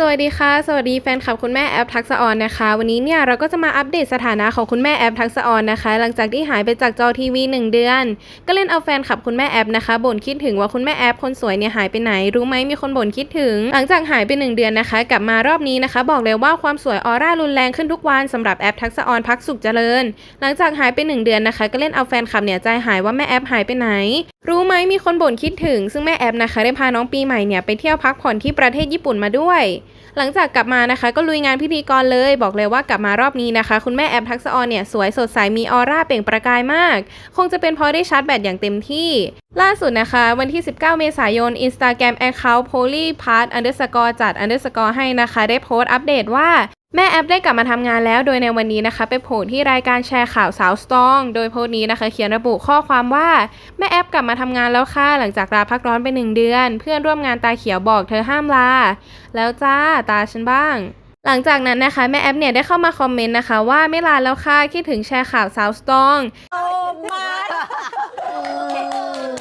สวัสดีค่ะ สวัสดีแฟนคลับคุณแม่แอปทักษะออนนะคะ วันนี้เนี่ยเราก็จะมาอัปเดตสถานะของคุณแม่แอปทักษะออนนะคะ หลังจากที่หายไปจากจอทีวีหนึ่งเดือน ก็เล่นเอาแฟนคลับคุณแม่แอปนะคะบ่นคิดถึงว่าคุณแม่แอปคนสวยเนี่ยหายไปไหนรู้ไหมมีคนบ่นคิดถึง หลังจากหายไปหนึ่งเดือนนะคะ กลับมารอบนี้นะคะ บอกเลยว่าความสวยออร่ารุนแรงขึ้นทุกวันสำหรับแอปทักษะออนพักสุขเจริญ หลังจากหายไปหนึ่งเดือนนะคะ ก็เล่นเอาแฟนคลับเนี่ยใจหายว่าแม่แอปหายไปไหน รู้ไหมมีคนบ่นคิดถึง ซึ่งแม่แอปนะคะได้พาน้องปีใหม่เนี่ยไปเที่ยวพักผ่อนที่ประเทศญี่ปุ่นมาด้วยหลังจากกลับมานะคะ ก็ลุยงานพิธีกรเลย บอกเลยว่ากลับมารอบนี้นะคะ คุณแม่แอบทักษออนเนี่ยสวยสดใสมีออร่าเปล่งประกายมาก คงจะเป็นเพราะได้ชาร์จแบตอย่างเต็มที่ ล่าสุดนะคะ วันที่ 19 เมษายน Instagram Account polypart underscore จัด underscore ให้นะคะ ได้โพสต์อัปเดตว่า แม่แอปได้กลับมาทำงานแล้วโดยในวันนี้นะคะ ไปโผล่ที่รายการแชร์ข่าวสาวสตรอง โดยโพสต์นี้นะคะ เขียนระบุข้อความว่าแม่แอปกลับมาทำงานแล้วค่ะ หลังจากลาพักร้อนไปหนึ่งเดือน เพื่อนร่วมงานตาเขียวบอกเธอห้ามลา แล้วจ้าตาฉันบ้าง หลังจากนั้นนะคะแม่แอปเนี่ยได้เข้ามาคอมเมนต์นะคะว่าไม่ลาแล้วค่ะคิดถึงแชร์ข่าวสาวสตรองโอ้มา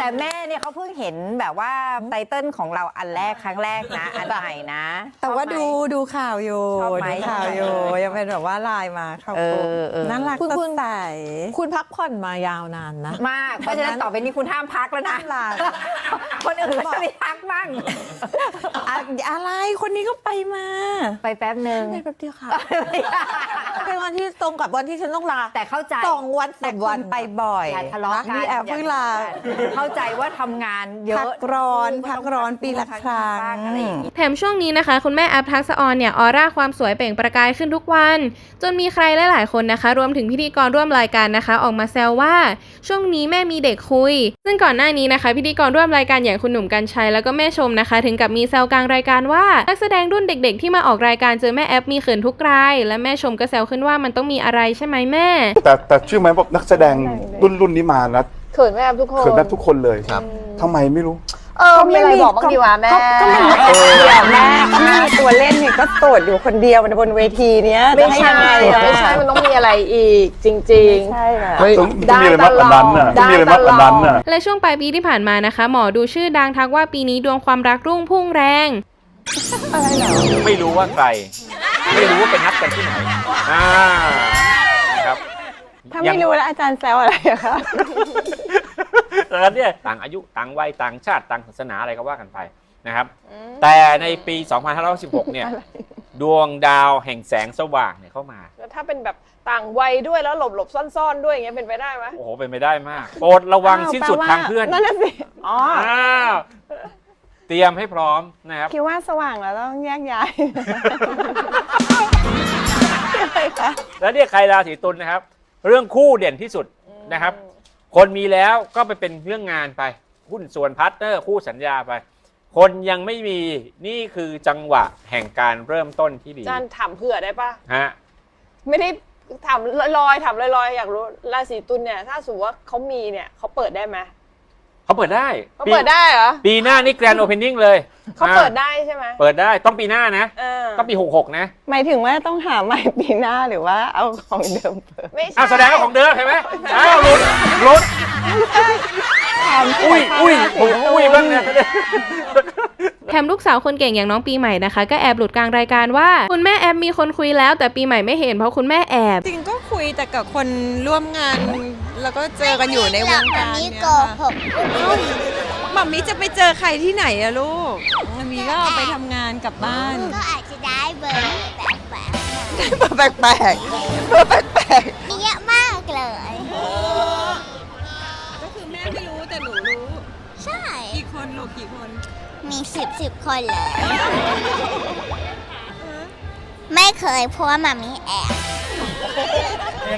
แต่แม่เนี่ยเขาเพิ่งเห็นแบบว่าไตเติ้ลของเราอันแรกครั้งแรกนะ อันใหม่นะแต่ว่าชอบไหม ดูดูข่าวอยู่ชอบไหมดูข่าวอยู่ยังเป็นแบบว่าไลน์มาเข้าเออกลุ่มเออ น่ารักคุณสคุดณใสคุณพักผ่อนมายาวนานนะ มาก เพราะฉะนั้นต่อไปนี้คุณห้ามพักแล้วนะ น่ารักคนอื่นก็จะไปพักบ้าง อะอะไรคนนี้ก็ไปมา ไปแป๊บหนึ่งไม่แป๊บเดียวค่ะ เป็นวันที่ตรงกับวันที่ฉันต้องลาแต่เข้าใจสองวันแต่สามคุวันณไปบ่อยอย่าทะเลาะกันนี่แอบเพิ่งลาเข้าใจว่าทำงานเยพัอะกร้อนพักร้อนปีละครั้งบ้างอะไรอย่างงี้แถมช่วงนี้นะคะ คุณแม่แอปทักษะออนเนี่ยออร่าความสวยเปล่งประกายขึ้นทุกวัน จนมีใครหลาย ๆ คนนะคะ รวมถึงพิธีกรร่วมรายการนะคะ ออกมาแซวว่า ช่วงนี้แม่มีเด็กคุย ซึ่งก่อนหน้านี้นะคะ พิธีกรร่วมรายการอย่างคุณหนุ่มกัญชัยแล้วก็แม่ชมนะคะ ถึงกับมีแซวกลางรายการว่านักแสดงรุ่นเด็ก ๆ ที่มาออกรายการเจอแม่แอปมีเขินทุกราย และแม่ชมก็แซวขึ้นว่ามันต้องมีอะไรใช่ไหมแม่ แต่แต่เชื่อไหมว่านักแสดงรุ่นรุ่นนี้มานะเขินแม่ทุกคนเขินแบบทุกคนเลยครับทำไมไม่รู้ เออมีอะไรบอกบ้างดีวะแม่ก็ไม่มีเดียวแม่ก็ไม่มีตัวเล่นเนี่ยก็โสดอยู่คนเดียวบนเวทีเนี้ยจะให้ยังไงอะไม่ใช่มันต้องมีอะไรอีกจริง ใช่แหละเฮ้ยต้องต้องมีอะไรมากกว่านั้นน่ะต้องมีอะไรมากกว่านั้นน่ะ และช่วงปลายปีที่ผ่านมานะคะ หมอดูชื่อดังทักว่าปีนี้ดวงความรักรุ่งพุ่งแรง ไม่รู้ว่าใคร ไม่รู้ว่าเป็นนัดกันที่ไหนอ่านะครับถ้าไม่รู้แล้วอาจารย์แซวอะไรอะคะ ดังนั้นเนี่ยต่างอายุต่างวัยต่างชาติต่างศาสนาอะไรก็ว่ากันไปนะครับ แต่ในปี 2516 เนี่ยดวงดาวแห่งแสงสว่างเนี่ยเข้ามา แล้วถ้าเป็นแบบต่างวัยด้วยแล้วหลบหลบๆซ่อนๆ ด้วยอย่างเงี้ยเป็นไปได้ไหมโอ้โห เป็นไปได้มาก โปรดระวังสิ้นสุดทางเพื่อนนั่นน่ะสิ อ๋อ อ้าว เตรียมให้พร้อมนะครับ คิดว่าสว่างแล้วต้องแยกย้าย แล้วเนี่ยใครราศีตุลนะครับ เรื่องคู่เด่นที่สุดนะครับ คนมีแล้วก็ไปเป็นเรื่องงานไป หุ้นส่วนพาร์ทเนอร์คู่สัญญาไป คนยังไม่มีนี่คือจังหวะแห่งการเริ่มต้นที่ดีอาจารย์ถามเผื่อได้ปะฮะไม่ได้ถามลอยๆถามลอยๆ อยากรู้ราศีตุลเนี่ย ถ้าสมมติว่าเขามีเนี่ยเขาเปิดได้ไหม เขาเปิดได้เขาเปิดได้เหรอ ปีหน้านี่แกรนด์โอเพนนิ่งเลยเขาเปิดได้ใช่ไหมเปิดได้ต้องปีหน้านะเออต้องปี66นะ หมายถึงว่าต้องหาใหม่ปีหน้าหรือว่าเอาของเดิมเปิดไม่ใช่อ้าวแสดงว่าของเดิมเห็นไหมอ้าวหลุดหลุดอุ้ยอุ้ยผมอุ้ยบ้างเนี่ยแถ มลูกสาวคนเก่งอย่างน้องปีใหม่นะคะ ก็แอบหลุดกลางรายการว่าคุณแม่แอบมีคนคุยแล้ว แต่ปีใหม่ไม่เห็นเพราะคุณแม่แอบ จริงก็คุยแต่กับคนร่วมงาน แล้วก็เจอกันอยู่ในวงการนี้เนี่ยโกค่ะหกมัมมี่จะไปเจอใครที่ไหนอะลูกมัมมี่ก็ไปทำงานกลับบ้าน ก็อาจจะได้เบอร์แปลกเบอร์แปลกๆเบอร์แปลกๆ เยอะมากเลยๆก็คือแม่ไม่รู้แต่หนูรู้ ใช่ กี่คนลูกกี่คน มีสิบสิบคนเลย ไม่เคยเพราะว่ามามีแอบ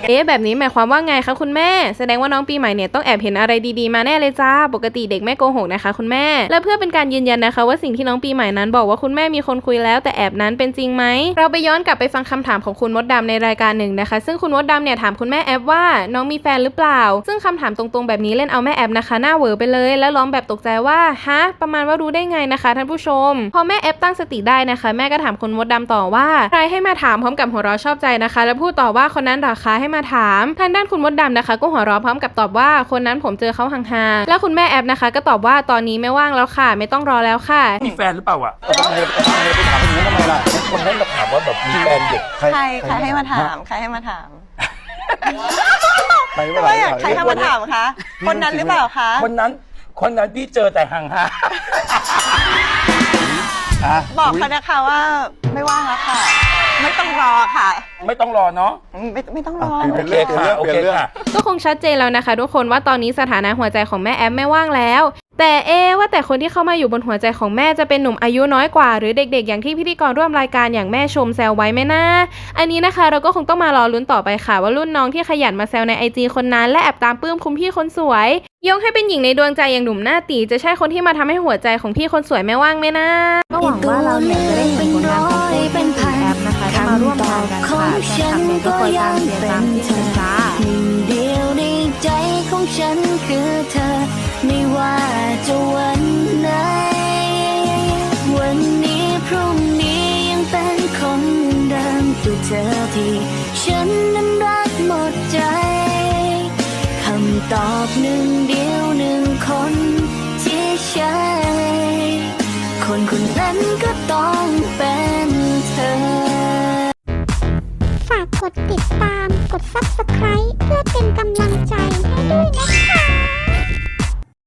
เอ๊ะแบบนี้หมายความว่าไงคะคุณแม่ แสดงว่าน้องปีใหม่เนี่ยต้องแอบเห็นอะไรดีๆมาแน่เลยจ้า ปกติเด็กไม่โกหกนะคะคุณแม่ และเพื่อเป็นการยืนยันนะคะ ว่าสิ่งที่น้องปีใหม่นั้นบอกว่าคุณแม่มีคนคุยแล้วแต่แอบนั้นเป็นจริงไหม เราไปย้อนกลับไปฟังคำถามของคุณมดดำในรายการหนึ่งนะคะ ซึ่งคุณมดดำเนี่ยถามคุณแม่แอปว่าน้องมีแฟนหรือเปล่า ซึ่งคำถามตรงๆแบบนี้เล่นเอาแม่แอปนะคะ หน้าเวอไปเลย แล้วร้องแบบตกใจว่าฮะประมาณว่ารู้ได้ไงนะคะท่านผู้ชม พอแม่แอปตั้งสติได้นะคะ แม่ก็ถามคุณมดดำต่อว่าใครให้มาถามพร้อมกับหัวเราะชอบใจนะคะ แล้วพูดต่อว่าคนนั้นหราคาให้มาถาม ทางด้านคุณมดดำนะคะ ก็หัวเราะพร้อมกับตอบว่าคนนั้นผมเจอเขาห่างๆแล้วคุณแม่แอปนะคะ ก็ตอบว่าตอนนี้ไม่ว่างแล้วค่ะ ไม่ต้องรอแล้วค่ะ มีแฟนหรือเปล่าอะทำไมทำไมไปถามอย่างนี้ทำไมล่ะคนให้มาถามว่าแบบมีแฟนเด็กใครใครให้มาถามใครให้มาถามใครไม่ทำไมอะใครให้มาถามคะคนนั้นหรือเปล่าคะคนนั้นคนนั้นพี่เจอแต่ห่างอะบอกเขานะคะว่าไม่ว่างแล้วค่ะ ไม่ต้องรอค่ะๆไม่ต้องรอเนาะไม่ไม่ต้องรอเปลี่ยนเรื่องเปลี่ยนเรื่องโอเปลี่ยเคนเรื่องค่ะ ก็คงชัดเจนแล้วนะคะ ทุกคนว่าตอนนี้สถานะหัวใจของแม่แอปไม่ว่างแล้ว แต่เอะว่าแต่คนที่เข้ามาอยู่บนหัวใจของแม่จะเป็นหนุ่มอายุน้อยกว่า หรือเด็กๆ อย่างที่พิธีกรร่วมรายการอย่างแม่ชมแซวไว้ไหมนะอันนี้นะคะเราก็คงต้องมารอลุ้นต่อไปค่ะ ว่ารุ่นน้องที่ขยันมาแซวในไอจีคนนั้น และแอบตามปลื้มคุณพี่คนสวย ยกให้เป็นหญิงในดวงใจอย่างหนุ่มหน้าตีจะใช่คนที่มาทำให้หัวใจของพี่คนสวยไม่ว่างไหมนะก็หวังว่าเราเนี่ยจะได้เห็นผลงานของคู่เป็นแอ ร่วมงานกันค่ะแฟนคลับเนี่ยก็คอยตามเชียร์ตามที่เป็นจ้าหนึ่งเดียวในใจของฉันคือเธอ ไม่ว่าจะวันไหน วันนี้พรุ่งนี้ยังเป็นคนเดิมคือเธอที่ฉันนั้นรักหมดใจคำตอบหนึ่งเดียวหนึ่งคนที่ใช่ คนคน